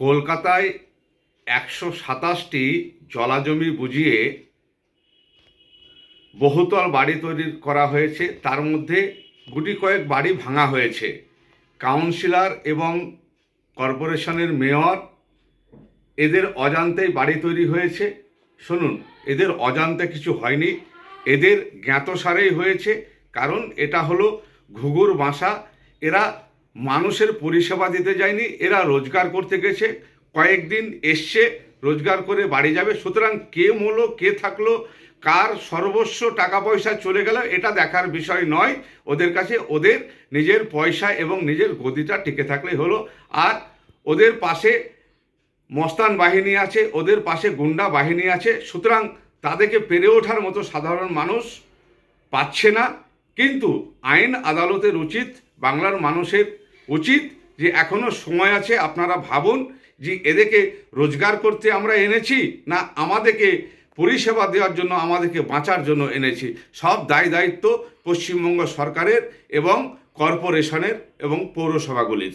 কলকাতায় একশো সাতাশটি জলাজমি বুঝিয়ে বহুতল বাড়ি তৈরি করা হয়েছে। তার মধ্যে গুটি কয়েক বাড়ি ভাঙা হয়েছে। কাউন্সিলর এবং কর্পোরেশনের মেয়র, এদের অজান্তেই বাড়ি তৈরি হয়েছে। শুনুন, এদের অজান্তে কিছু হয়নি। এদের জ্ঞাতসারেই হয়েছে, কারণ এটা হলো ঘুঘুর বাসা। এরা মানুষের পরিষেবা দিতে যায়নি, এরা রোজগার করতে গেছে, কয়েকদিন এসছে, রোজগার করে বাড়ি যাবে, সুতরাং কে মূলো কে থাকল, কার সর্বস্ব টাকা পয়সা চলে গেল, এটা দেখার বিষয় নয়। ওদের কাছে ওদের নিজের পয়সা এবং নিজের গদিটা টিকে থাকলেই হলো। আর ওদের পাশে মস্তান বাহিনী আছে, ওদের পাশে গুন্ডা বাহিনী আছে, সুতরাং তাদেরকে পেরে ওঠার মতো সাধারণ মানুষ পাচ্ছে না। কিন্তু আইন আদালতের উচিত বাংলার মানুষের উচিত যে এখনও সময় আছে, আপনারা ভাবুন যে এদেরকে রোজগার করতে আমরা এনেছি না আমাদেরকে পরিষেবা দেওয়ার জন্য, আমাদেরকে বাঁচার জন্য এনেছি। সব দায় দায়িত্ব পশ্চিমবঙ্গ সরকারের এবং কর্পোরেশনের এবং পৌরসভাগুলির।